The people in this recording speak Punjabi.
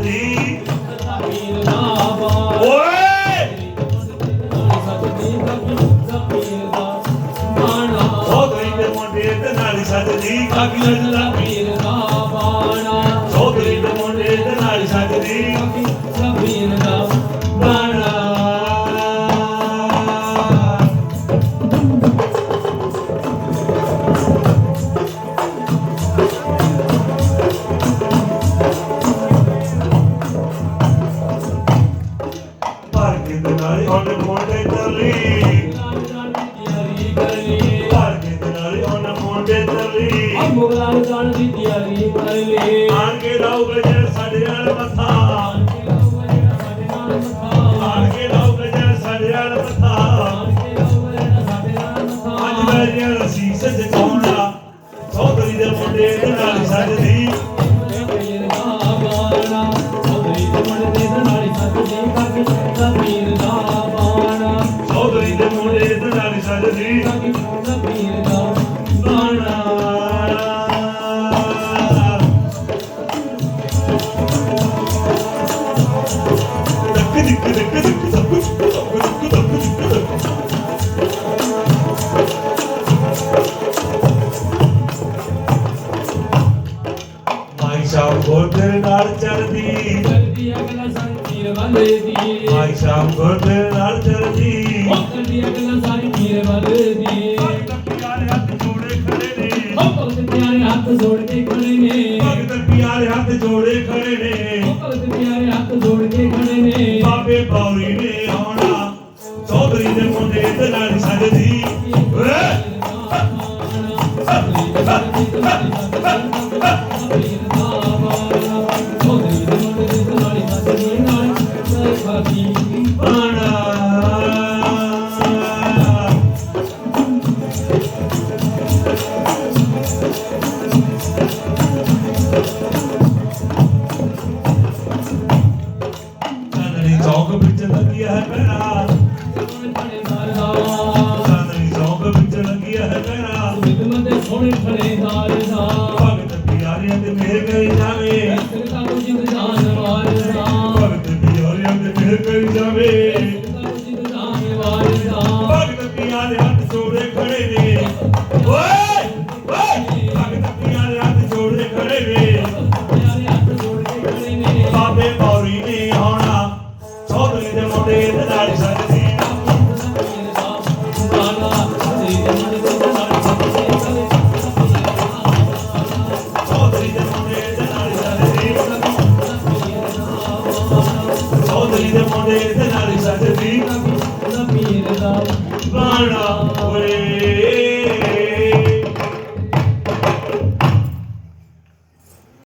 ਸਜਦੀ ਪੀਰ ਦਾ ਬਾਣ ਓਏ! ਸਜਦੀ ਪੀਰ ਦਾ ਬਾਣਾ ਸੋਦਰੀ ਦੇ ਮੁੰਡੇ ਤੇ ਨਾਲੀ ਸਜਦੀ। ਕਾਕੀ ਲੱਲਾ ਨਾਲੀ ਉਹਨੇ ਮੁੰਡੇ ਲਈ ਭਰ ਕੇ ਨਾਲੀ ਉਹਨੇ ਮੁੰਡੇ ਆ ਮੁਗਲਾਂ ਜਾਣ ਦੀ ਤਿਆਰੀ ਕਰ ਲਈ। ਆਣ ਕੇ ਲਾਉਗੇ ਜੇ ਸਾਡੇ ਨਾਲ ਮੱਥਾ। ਆਣ ਕੇ ਲਾਓ ਜਿਹੜਾ ਸਾਡੇ ਨਾਲ ਮੱਥਾ। ਅੱਜ ਵੈਰੀਆਂ ਰਸੀਸ ਜਗਾਉਣਾ ਸੋਦਰੀ ਦੇ ਮੁੰਡੇ ਦੇ ਨਾਲ ਸਜਦੀ ਸੋਦਰੀ ਦੇ ਮੁੰਡੇ ਦੇ ਨਾਲ ਸੱਜਦੀ ਕਾਕੀ ਪੀਰ ਦਾ ਬਾਣਾ ਸੋਦਰੀ ਦੇ ਮੁੰਡੇ ਦੇ ਨਾਲ ਸਜਦੀ ਕਾਕੀ ਪੀਰ ਦਾ ਬਾਣਾ ਧੱਕ ਧਿੱਕ ਵਾਲੇ ਦੀ। ਮਾਈ ਸ਼ਾਮ ਗੋਡੇ ਨਾਲ ਚੜਦੀ ਉਹ ਕਰਦੀ ਅਗਲਾ ਸਾਰੀ ਪੀਰ ਵਾਲੇ ਦੀ। ਪਿਆਰੇ ਹੱਥ ਜੋੜੇ ਖੜੇ ਨੇ। ਉਹ ਭਗਤ ਪਿਆਰੇ ਹੱਥ ਜੋੜ ਕੇ ਖੜੇ ਨੇ। ਭਗਤ ਪਿਆਰੇ ਹੱਥ ਜੋੜੇ ਖੜੇ ਨੇ। ਉਹ ਭਗਤ ਪਿਆਰੇ ਹੱਥ ਜੋੜ ਕੇ ਖੜੇ ਨੇ। ਬਾਬੇ ਬੌਰੀ ਨੇ ਆਉਣਾ। ਚੌਧਰੀ ਦੇ ਮੁੰਡੇ ਤੇ ਨਾਲ ਸਜਦੀ ਓਏ! ਬਾਣਾ ਚਾਂਦਨੀ ਚੌਕ ਭਗਤ ਪਿਆਰਿਆਂ ਦੇ ਮੇਰ ਕਰੀ ਜਾਵੇ। ਸਿਰਤਾ ਨੂੰ ਜਿੰਦ ਜਾਨ ਵਾਰਦਾ ਜੋੜੇ ਖੜੇ ਨੇ। ਓਏ ਓਏ ਭਗਤ ਪਿਆਰੇ ਹੱਥ ਜੋੜੇ ਖੜੇ ਨੇ। ਬਾਬੇ ਬੌਰੀ ਨੇ ਆਉਣਾ। ਚੌਧਰੀ ਦੇ ਮੁੰਡੇ ਨਾਲ ਦੇ ਮੁੰਡੇ ਨਾਲ ਚੌਧਰੀ ਦੇ ਮੁੰਡੇ ਤੇ ਨਾਲ ਸਜਦੀ ਬਾਣਾ। away.